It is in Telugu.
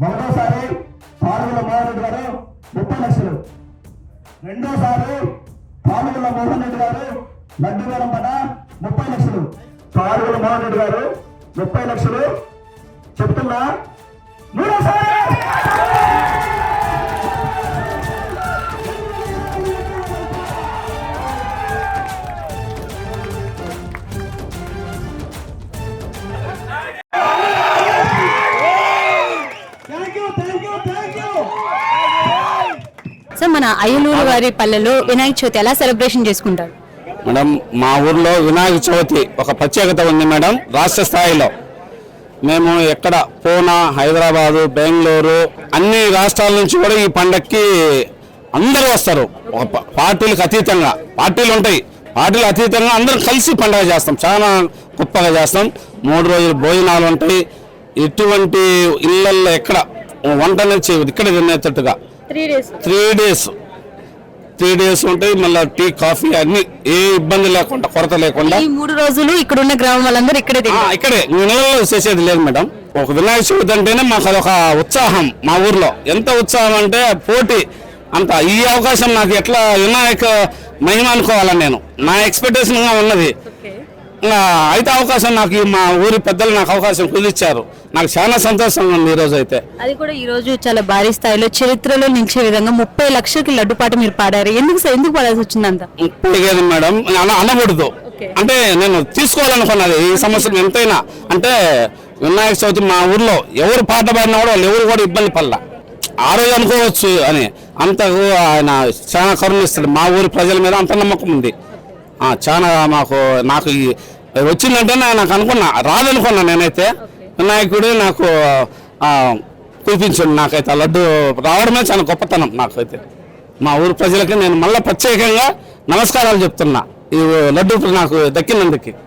మొదటోసారి పాల్గొల మోహన్ గారు ముప్పై లక్షలు. రెండోసారి పాల్గొల మోహన్ రెడ్డి గారు లడ్డుగారం పట ముప్పై లక్షలు. పాల్గొల మోహన్ రెడ్డి గారు ముప్పై లక్షలు. చెప్తున్నా. మూడోసారి సార్ మన అయ్యలూరు వారి పల్లెలో వినాయక చవితి ఎలా సెలబ్రేషన్ చేసుకుంటారు? మేడం మా ఊర్లో వినాయక చవితి ఒక ప్రత్యేకత ఉంది మేడం రాష్ట్ర స్థాయిలో. మేము ఎక్కడ పూనా హైదరాబాదు బెంగళూరు అన్ని రాష్ట్రాల నుంచి కూడా ఈ పండక్కి అందరూ వస్తారు. పార్టీలకు అతీతంగా పార్టీలు ఉంటాయి. పార్టీలు అతీతంగా అందరం కలిసి పండగ చేస్తాం. చాలా గొప్పగా చేస్తాం. మూడు రోజులు భోజనాలు ఉంటాయి. ఎటువంటి ఇళ్ళల్లో ఎక్కడ వంట చేయదు ఇక్కడ తినేటట్టుగా three days three days three days ఉంటాయి. మళ్ళీ టీ కాఫీ అన్ని ఏ ఇబ్బంది లేకుండా కొరత లేకుండా. ఈ మూడు రోజులు ఇక్కడ ఉన్న గ్రామం వాళ్ళందరూ ఇక్కడే ఇక్కడే. నెలలో చేసేది లేదు మేడం. ఒక వినాయక చవితి అంటేనే మాకు అదొక ఉత్సాహం మా ఊర్లో. ఎంత ఉత్సాహం అంటే పోటీ. అంత ఈ అవకాశం నాకు ఎట్లా వినాయక మహిమ అనుకోవాలని నేను. నా ఎక్స్పెక్టేషన్గా ఉన్నది. అయితే అవకాశం నాకు మా ఊరి పెద్దలు నాకు అవకాశం కుదిర్చారు. నాకు చాలా సంతోషంగా ఉంది ఈ రోజు అయితే. అది కూడా ఈ రోజు చాలా భారీ స్థాయిలో చరిత్రలో నిలిచే విధంగా ముప్పై లక్షలకి లడ్డు పాట మీరు పాడారు. ఎందుకు సార్ ఎందుకు పాడాల్సి వచ్చిందంత? పోయేది మేడం అన అనకూడదు. అంటే నేను తీసుకోవాలనుకున్నది ఈ సంవత్సరం ఎంతైనా. అంటే వినాయక చవితి మా ఊర్లో ఎవరు పాట పాడినా కూడా వాళ్ళు ఎవరు కూడా ఇబ్బంది పడలా. ఆ రోజు అనుకోవచ్చు అని. అంతకు ఆయన చాలా కరుణిస్తాడు మా ఊరి ప్రజల మీద అంత నమ్మకం ఉంది. చాలా మాకు నాకు వచ్చిందంటే నాకు అనుకున్నా. రాదనుకున్నా నేనైతే. వినాయకుడు నాకు ఆ, కురిపించండి నాకైతే. ఆ లడ్డు రావడమే చాలా గొప్పతనం నాకైతే. మా ఊరు ప్రజలకి నేను మళ్ళీ ప్రత్యేకంగా నమస్కారాలు చెప్తున్నా. ఈ లడ్డు నాకు దక్కినందుకు.